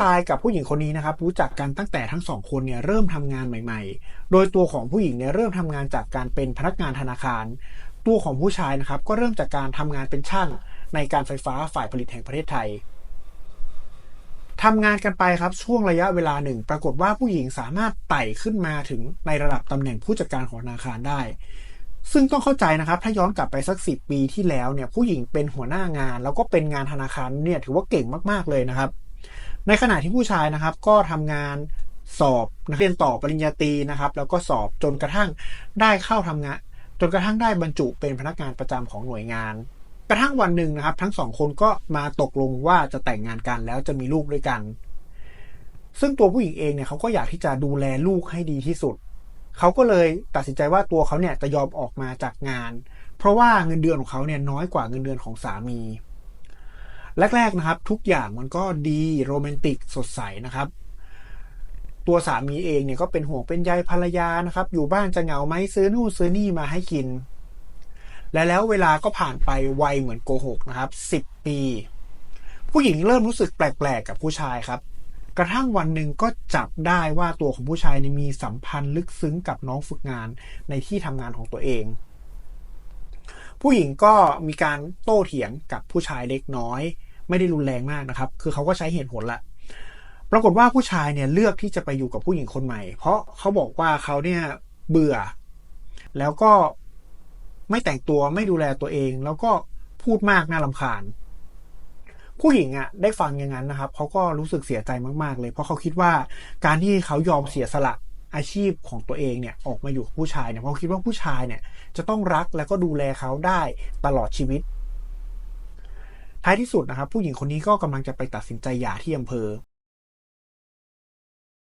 ชายกับผู้หญิงคนนี้นะครับรู้จักกันตั้งแต่ทั้งสองคนเนี่ยเริ่มทำงานใหม่ ๆ โดยตัวของผู้หญิงเนี่ยเริ่มทำงานจากการเป็นพนักงานธนาคาร ตัวของผู้ชายนะครับก็เริ่มจากการทำงานเป็นช่างในการไฟฟ้าฝ่ายผลิตแห่งประเทศไทยทำงานกันไปครับช่วงระยะเวลาหนึ่ง ปรากฏว่าผู้หญิงสามารถไต่ขึ้นมาถึงในระดับตำแหน่งผู้จัดการของธนาคารได้ ซึ่งต้องเข้าใจนะครับ ถ้าย้อนกลับไปสักสิปีที่แล้วเนี่ยผู้หญิงเป็นหัวหน้างาน แล้วก็เป็นงานธนาคารเนี่ยถือว่าเก่งมากๆเลยนะครับ ในขณะที่ผู้ชายนะครับก็ทำงานสอบเรียนต่อปริญญาตรีนะครับ แล้วก็สอบจนกระทั่งได้เข้าทำงาน จนกระทั่งได้บรรจุเป็นพนักงานประจำของหน่วยงาน กระทั่งวันหนึ่งนะครับ ทั้งสองคนก็มาตกลงว่าจะแต่งงานกันแล้วจะมีลูกด้วยกัน ซึ่งตัวผู้หญิงเองเนี่ยเขาก็อยากที่จะดูแลลูกให้ดีที่สุดเขาก็เลยตัดสินใจว่าตัวเขาเนี่ยจะยอมออกมาจากงาน เพราะว่าเงินเดือนของเขาเนี่ยน้อยกว่าเงินเดือนของสามี แรก ๆนะครับ ทุกอย่างมันก็ดีโรแมนติกสดใสนะครับ ตัวสามีเองเนี่ยก็เป็นห่วงเป็นใยภรรยานะครับ อยู่บ้านจะเหงาไหมซื้อนู่นซื้อนี่มาให้กิน และแล้วเวลาก็ผ่านไปไวเหมือนโกหกนะครับสิบปี ผู้หญิงเริ่มรู้สึกแปลกๆกับผู้ชายครับ กระทั่งวันหนึ่งก็จับได้ว่าตัวของผู้ชายมีสัมพันธ์ลึกซึ้งกับน้องฝึกงานในที่ทำงานของตัวเองผู้หญิงก็มีการโต้เถียงกับผู้ชายเล็กน้อย ไม่ได้รุนแรงมากนะครับ คือเขาก็ใช้เหตุผลละปรากฏว่าผู้ชายเนี่ยเลือกที่จะไปอยู่กับผู้หญิงคนใหม่ เพราะเขาบอกว่าเขาเนี่ยเบื่อ แล้วก็ไม่แต่งตัวไม่ดูแลตัวเอง แล้วก็พูดมากน่าลำคาญ ผู้หญิงอะ่ะได้ฟังอย่างนั้นนะครับเขาก็รู้สึกเสียใจมากๆ เลย เพราะเขาคิดว่าการที่เขายอมเสียสละอาชีพของตัวเองเนี่ยออกมาอยู่กับผู้ชายเนี่ยเพราะคิดว่าผู้ชายเนี่ยจะต้องรักแล้วก็ดูแลเขาได้ตลอดชีวิต ท้ายที่สุดนะครับผู้หญิงคนนี้ก็กำลังจะไปตัดสินใจหย่าที่อำเภอ